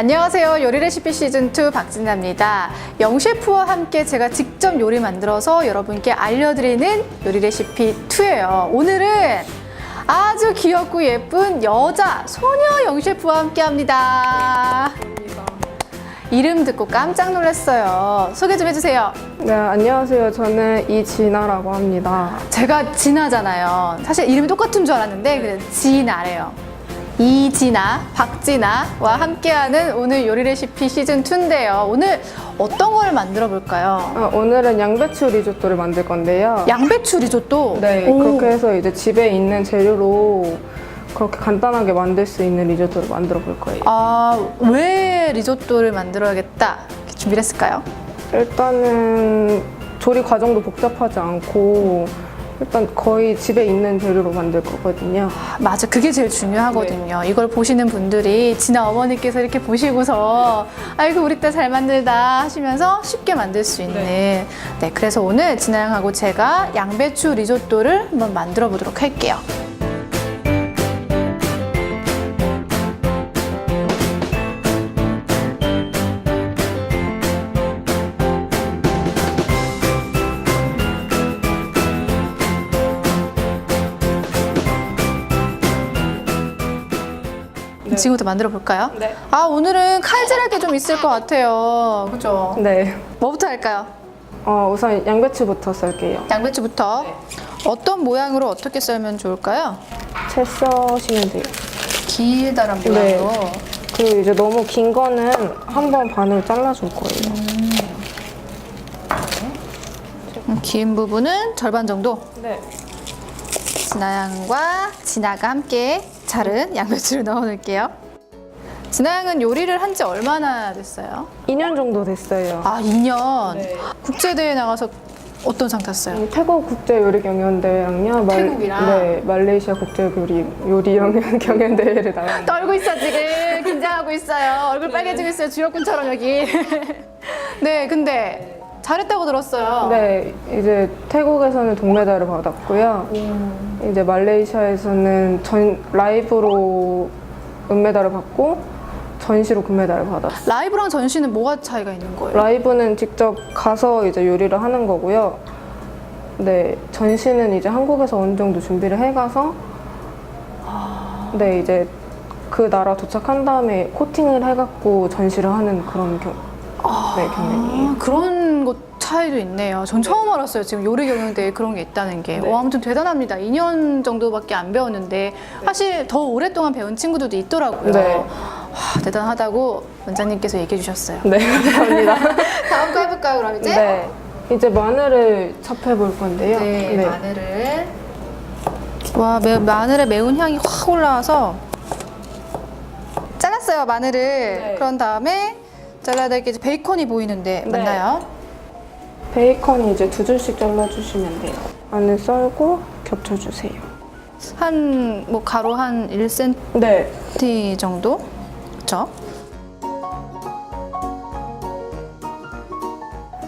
안녕하세요. 요리 레시피 시즌2 박진아입니다. 영셰프와 함께 제가 직접 요리 만들어서 여러분께 알려드리는 요리 레시피 2예요. 오늘은 아주 귀엽고 예쁜 여자 소녀 영셰프와 함께 합니다. 이름 듣고 깜짝 놀랐어요. 소개 좀 해주세요. 네, 안녕하세요. 저는 이진아라고 합니다. 제가 진아잖아요. 사실 이름이 똑같은 줄 알았는데 진아래요. 이진아, 박진아와 함께하는 오늘 요리 레시피 시즌 2인데요. 오늘 어떤 걸 만들어 볼까요? 아, 오늘은 양배추 리조또를 만들 건데요. 양배추 리조또. 네, 오. 그렇게 해서 이제 집에 있는 재료로 그렇게 간단하게 만들 수 있는 리조또를 만들어 볼 거예요. 아, 왜 리조또를 만들어야겠다 이렇게 준비를 했을까요? 일단은 조리 과정도 복잡하지 않고 일단 거의 집에 있는 재료로 만들 거거든요. 아, 맞아, 그게 제일 중요하거든요. 이걸 보시는 분들이 진아 어머니께서 이렇게 보시고서 아이고 우리 딸 잘 만들다 하시면서 쉽게 만들 수 있는. 네, 그래서 오늘 진아 양하고 제가 양배추 리조또를 한번 만들어 보도록 할게요. 지금부터 만들어 볼까요? 네. 아 오늘은 칼질할 게 좀 있을 것 같아요. 그죠? 네. 뭐부터 할까요? 어, 우선 양배추부터 썰게요. 양배추부터 어떤 모양으로 어떻게 썰면 좋을까요? 채 써시면 돼요. 길다란 네. 모양으로. 그리고 이제 너무 긴 거는 한 번 반으로 잘라줄 거예요. 음, 긴 부분은 절반 정도. 네. 진아양과 진아가 함께 자른 양배추를 넣어 놓을게요. 진아양은 요리를 한 지 얼마나 됐어요? 2년 정도 됐어요. 아, 2년. 네. 국제대회 나가서 어떤 상 탔어요? 음, 태국 국제 요리 경연 대회랑요. 말- 태국이랑? 네, 말레이시아 국제 요리 요리 경연 경연 대회를 나갔는데. 떨고 있어 지금 긴장하고 있어요 얼굴 빨개지고 있어요 주력군처럼 여기 네 근데 잘했다고 들었어요 네, 이제 태국에서는 동메달을 받았고요. 이제 말레이시아에서는 전 라이브로 은메달을 받고 전시로 금메달을 받았어요. 라이브랑 전시는 뭐가 차이가 있는 거예요? 라이브는 직접 가서 이제 요리를 하는 거고요. 네, 전시는 이제 한국에서 어느 정도 준비를 해가서 네, 이제 그 나라 도착한 다음에 코팅을 해갖고 전시를 하는 그런 경, 네, 경연이에요. 아, 그런 것 차이도 있네요 전 처음 알았어요 지금 요리 경연대회 그런 게 있다는 게 네. 와, 아무튼 대단합니다 2년 정도밖에 안 배웠는데 사실 더 오랫동안 배운 친구들도 있더라고요 네. 와, 대단하다고 원장님께서 얘기해 주셨어요 네, 감사합니다. 다음 거 해볼까요 그럼 이제? 네, 이제 마늘을 찹해 볼 건데요. 네, 마늘을 와 매, 마늘의 매운 향이 확 올라와서 잘랐어요 마늘을 그런 다음에 잘라야 될 게 이제 베이컨이 보이는데 네. 맞나요? 베이컨 이제 두 줄씩 잘라주시면 돼요. 안을 썰고 겹쳐주세요. 한 뭐 가로 한 1cm 네, 정도 그렇죠?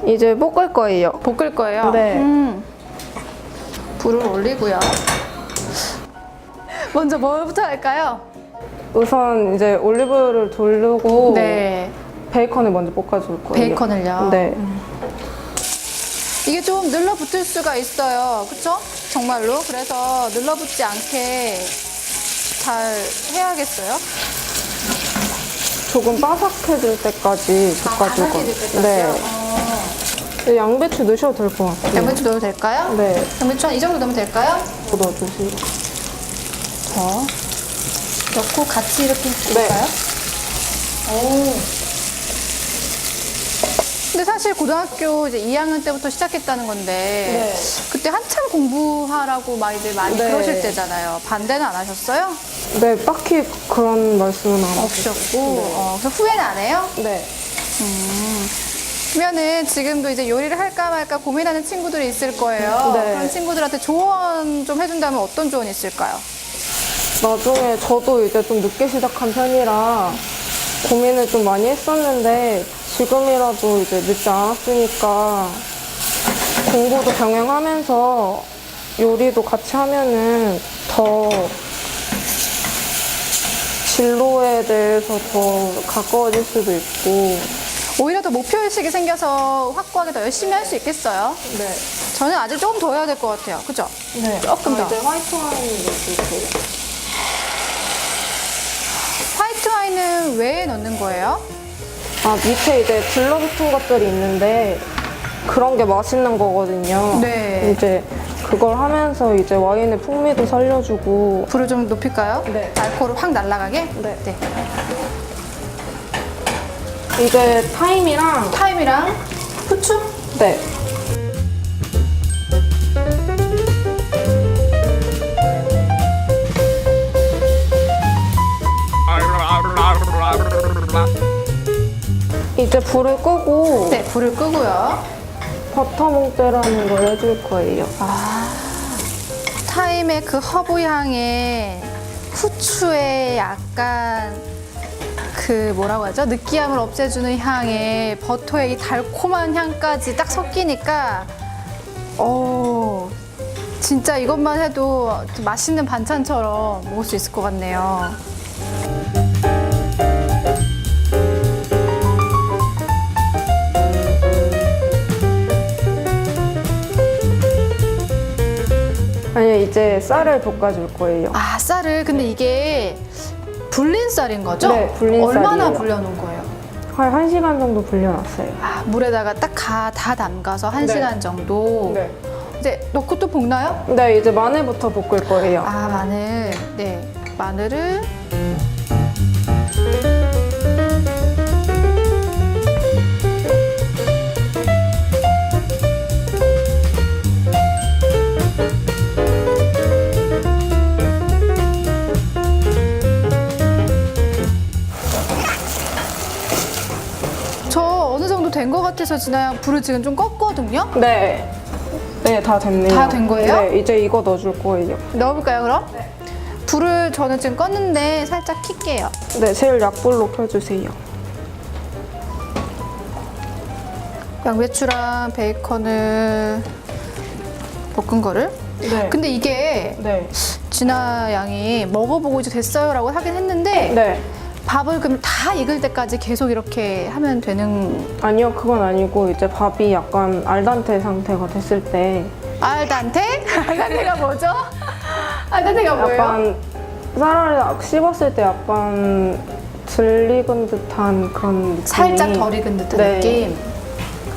이제 볶을 거예요. 볶을 거예요. 네. 음. 불을 올리고요. 먼저 뭐부터 할까요? 우선 이제 올리브를 돌리고 네, 베이컨을 먼저 볶아줄 거예요. 베이컨을요. 네. 이게 좀 늘러붙을 수가 있어요. 그쵸? 정말로. 그래서 늘러붙지 않게 잘 해야겠어요. 조금 바삭해질 때까지 거예요. 네. 네, 양배추 넣으셔도 될 것 같아요. 양배추 넣어도 될까요? 네. 양배추 한 이 정도 넣으면 될까요? 넣어주세요. 더 넣고 같이 이렇게 네. 볼까요? 오. 근데 사실 고등학교 이제 2학년 때부터 시작했다는 건데 네. 그때 한참 공부하라고 많이들 많이 네. 그러실 때잖아요. 반대는 안 하셨어요? 네, 딱히 그런 말씀은 안 하셨어요. 없으셨고 어, 그래서 후회는 안 해요? 네. 그러면은 지금도 이제 요리를 할까 말까 고민하는 친구들이 있을 거예요. 네. 그런 친구들한테 조언 좀 해준다면 어떤 조언이 있을까요? 나중에 저도 이제 좀 늦게 시작한 편이라 고민을 좀 많이 했었는데 지금이라도 이제 늦지 않았으니까 공부도 병행하면서 요리도 같이 하면은 더 진로에 대해서 더 가까워질 수도 있고. 오히려 더 목표의식이 생겨서 확고하게 더 열심히 할 수 있겠어요. 네. 저는 아직 조금 더 해야 될 것 같아요. 그죠? 네. 조금 더. 이제 화이트 와인을 넣을게요. 화이트 와인은 왜 넣는 거예요? 아, 밑에 이제 들러붙은 것들이 있는데 그런 게 맛있는 거거든요. 네. 이제 그걸 하면서 이제 와인의 풍미도 살려주고 불을 좀 높일까요? 네. 알코올을 확 날아가게? 네. 네. 이제 타임이랑 타임이랑 후추? 네. 이제 불을 끄고 네, 불을 끄고요. 버터 몽떼라는 걸 해줄 거예요. 타임의 그 허브 향에 후추의 약간 그 뭐라고 하죠? 느끼함을 없애주는 향에 버터의 이 달콤한 향까지 딱 섞이니까 오 진짜 이것만 해도 맛있는 반찬처럼 먹을 수 있을 것 같네요. 이제 쌀을 볶아줄 거예요. 아 쌀을 근데 이게 불린 쌀인 거죠? 네, 불린 얼마나 쌀이에요. 불려놓은 거예요? 한 1시간 정도 불려놨어요. 아, 물에다가 딱 다 담가서 한 네. 시간 정도 이제 넣고 또 볶나요? 네, 이제 마늘부터 볶을 거예요. 아 마늘 네 마늘을 것 같아서 진아야 불을 지금 좀 껐거든요. 네. 네, 다 됐네요. 다 된 거예요? 네, 이제 이거 넣어줄 거예요. 넣어볼까요 그럼? 불을 저는 지금 껐는데 살짝 킬게요. 네, 제일 약불로 켜주세요. 양배추랑 베이컨을 볶은 거를. 네. 근데 이게 네. 진아 양이 먹어보고 이제 됐어요라고 하긴 했는데 네. 밥을 그럼 다 익을 때까지 계속 이렇게 하면 되는 아니요, 그건 아니고 이제 밥이 약간 알단테 상태가 됐을 때 알단테? 알단테가 뭐죠? 알단테가 뭐예요? 약간 쌀을 씹었을 때 약간 덜 익은 듯한 그런 느낌이 살짝 덜 익은 듯한 네. 느낌.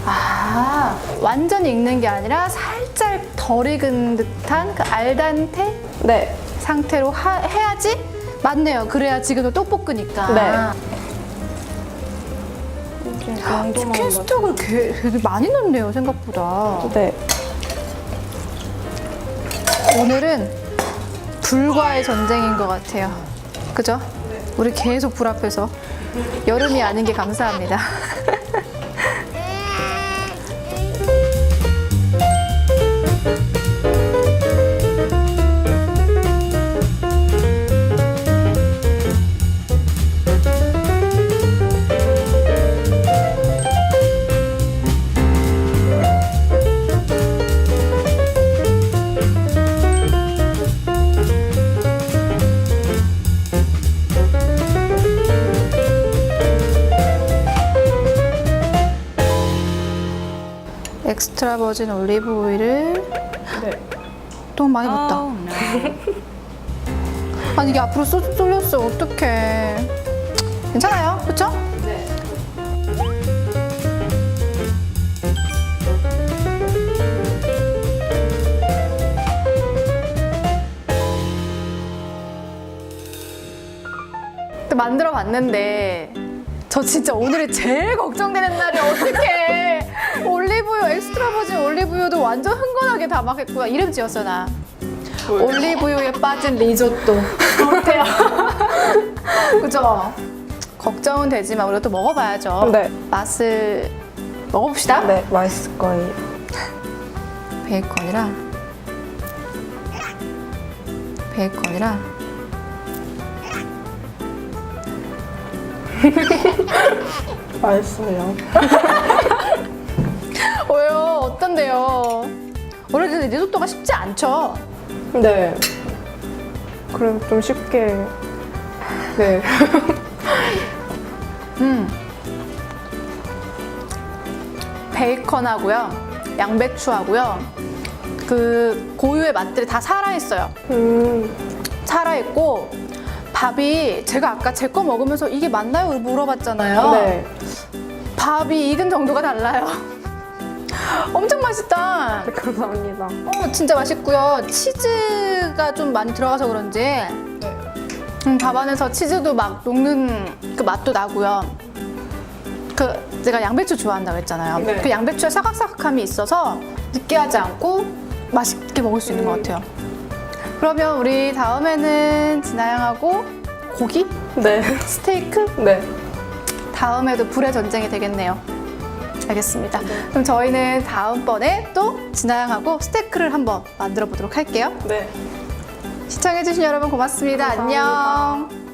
아 완전 익는 게 아니라 살짝 덜 익은 듯한 그 알단테 네. 상태로 하- 해야지 맞네요. 그래야 지금도 떡볶으니까. 네. 치킨 스톡을 게- 되게 많이 넣네요 생각보다. 네. 오늘은 불과의 전쟁인 것 같아요. 그죠? 우리 계속 불 앞에서 여름이 아닌 게 감사합니다. 엑스트라 버진 올리브 오일을 네. 너무 많이 넣었다. 아니 이게 앞으로 쏠, 쏠렸어 어떡해. 괜찮아요, 그렇죠? 네. 또 만들어 봤는데 저 진짜 오늘이 제일 걱정되는 날이 어떡해 엑스트라 버진 올리브유도 완전 흥건하게 다막 했구나 이름 지었어 나 올리브유에 빠진 리조또 어때요? 그죠? 걱정은 되지만 우리가 또 먹어봐야죠 네. 맛을 먹어봅시다 네, 맛있을 거예요. 베이컨이랑 베이컨이랑 맛있어요. 어떤데요? 원래 리조또가 쉽지 않죠? 네. 그래도 좀 쉽게 네. 음. 베이컨하고요, 양배추하고요, 그 고유의 맛들이 다 살아있어요. 음, 살아있고, 밥이 제가 아까 제 거 먹으면서 이게 맞나요? 물어봤잖아요. 네. 밥이 익은 정도가 달라요. 엄청 맛있다. 네, 감사합니다. 어, 진짜 맛있고요. 치즈가 좀 많이 들어가서 그런지 네. 음, 밥 안에서 치즈도 막 녹는 그 맛도 나고요. 그 제가 양배추 좋아한다고 했잖아요. 네. 그 양배추의 사각사각함이 있어서 느끼하지 않고 맛있게 먹을 수 있는 것 음. 같아요. 그러면 우리 다음에는 진아양하고 고기? 네. 스테이크? 네. 다음에도 불의 전쟁이 되겠네요. 알겠습니다. 그럼 저희는 다음번에 또 진아양하고 스테이크를 한번 만들어 보도록 할게요. 네. 시청해주신 여러분 고맙습니다. 감사합니다. 안녕.